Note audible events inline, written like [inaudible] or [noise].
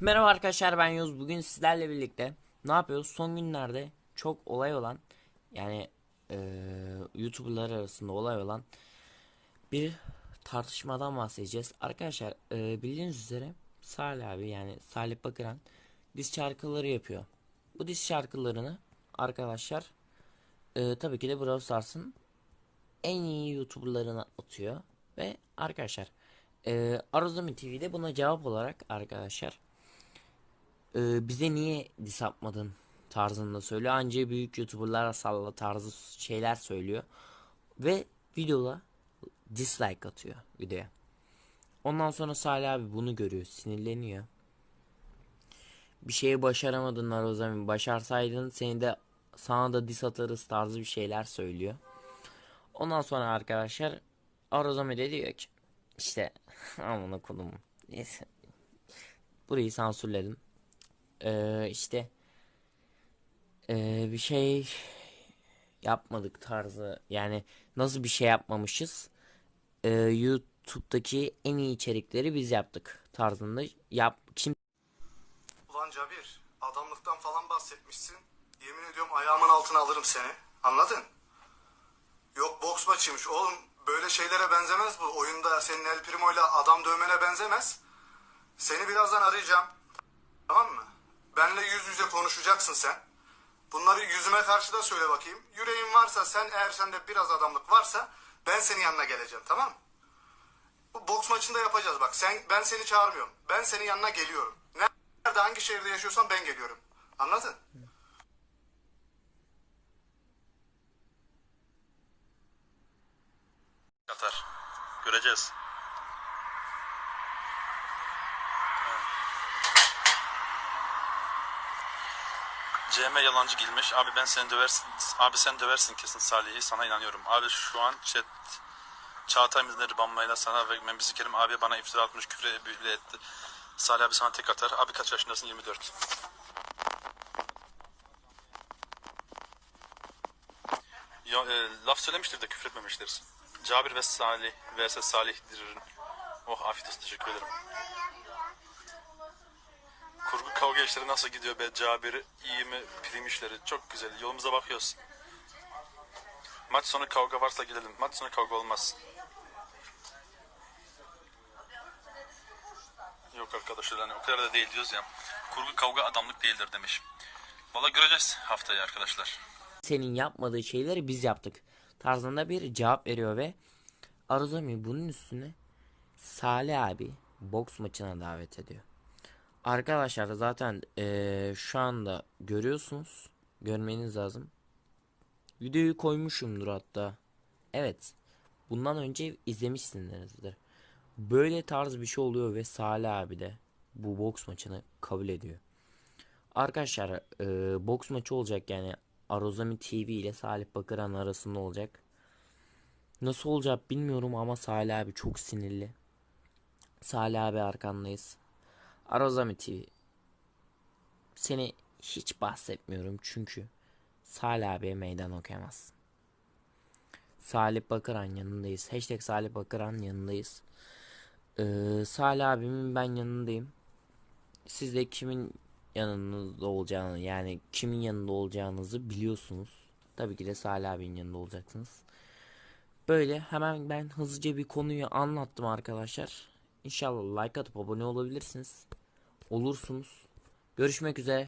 Merhaba arkadaşlar ben Yunus. Bugün sizlerle birlikte ne yapıyoruz? Son günlerde çok olay olan yani eee YouTuber'lar arasında olay olan bir tartışmadan bahsedeceğiz. Arkadaşlar eee bildiğiniz üzere Salih abi yani Salih Bakıran diz şarkıları yapıyor. Bu diz şarkılarını arkadaşlar eee, tabii ki de Brawl Stars'ın en iyi YouTuber'larına atıyor. Ve arkadaşlar eee Arozami TV'de buna cevap olarak arkadaşlar eee, bize niye diss atmadın tarzında söylüyor. Anca büyük YouTuber'lara salla tarzı şeyler söylüyor. Ve videoda dislike atıyor videoya. Ondan sonra Salih abi bunu görüyor. Sinirleniyor. Bir şeyi başaramadın Arozami. Başarsaydın seni de sana da diss atarız tarzı bir şeyler söylüyor. Ondan sonra arkadaşlar Arozami de diyor ki işte [laughs] amına kodum. Neyse. Burayı sansürledim. Ee, işte ee, bir şey yapmadık tarzı. Yani nasıl bir şey yapmamışız? Ee, YouTube'daki en iyi içerikleri biz yaptık tarzında. Yap kim Ulan Cabir, adamlıktan falan bahsetmişsin. Yemin ediyorum ayağımın altına alırım seni. Anladın? Yok boks maçıymış. Oğlum böyle şeylere benzemez bu. Oyunda senin El Primo'yla adam dövmene benzemez. Seni birazdan arayacağım. Tamam mı? Benle yüz yüze konuşacaksın sen. Bunları yüzüme karşı da söyle bakayım. Yüreğin varsa sen eğer sende biraz adamlık varsa ben senin yanına geleceğim tamam mı? Bu boks maçında yapacağız bak. Sen ben seni çağırmıyorum. Ben senin yanına geliyorum. Nerede hangi şehirde yaşıyorsan ben geliyorum. Anladın? Katar. Göreceğiz. CM yalancı girmiş. Abi ben seni döversin. Abi sen döversin kesin Salih'i. Sana inanıyorum. Abi şu an chat Çağatay Mizleri banmayla sana ve Membisi Kerim abi bana iftira atmış küfür bile etti. Salih abi sana tek atar. Abi kaç yaşındasın? 24. Ya, e, laf söylemiştir de küfür etmemiştir. Cabir ve Salih vs Salih Dirir'in. Oh afiyet olsun teşekkür ederim. Kurgu kavga işleri nasıl gidiyor be Cabir? İyi mi? Prim işleri çok güzel. Yolumuza bakıyoruz. Maç sonu kavga varsa gidelim. Maç sonu kavga olmaz. Yok arkadaşlar hani o kadar da değil diyoruz ya. Kurgu kavga adamlık değildir demiş. Valla göreceğiz haftaya arkadaşlar. senin yapmadığı şeyleri biz yaptık tarzında bir cevap veriyor ve Aruzami bunun üstüne Salih abi boks maçına davet ediyor. Arkadaşlar zaten eee, şu anda görüyorsunuz. Görmeniz lazım. Videoyu koymuşumdur hatta. Evet. Bundan önce izlemişsinizdir. Böyle tarz bir şey oluyor ve Salih abi de bu boks maçını kabul ediyor. Arkadaşlar e, boks maçı olacak yani Arozami TV ile Salih Bakıran arasında olacak. Nasıl olacak bilmiyorum ama Salih abi çok sinirli. Salih abi arkandayız. Arozami TV. Seni hiç bahsetmiyorum çünkü Salih abiye meydan okuyamazsın. Salih Bakıran yanındayız. Hashtag Salih Bakıran yanındayız. Ee, Salih abimin ben yanındayım. Siz de kimin yanınızda olacağını yani kimin yanında olacağınızı biliyorsunuz. Tabii ki de Salih abinin yanında olacaksınız. Böyle hemen ben hızlıca bir konuyu anlattım arkadaşlar. İnşallah like atıp abone olabilirsiniz. Olursunuz. Görüşmek üzere.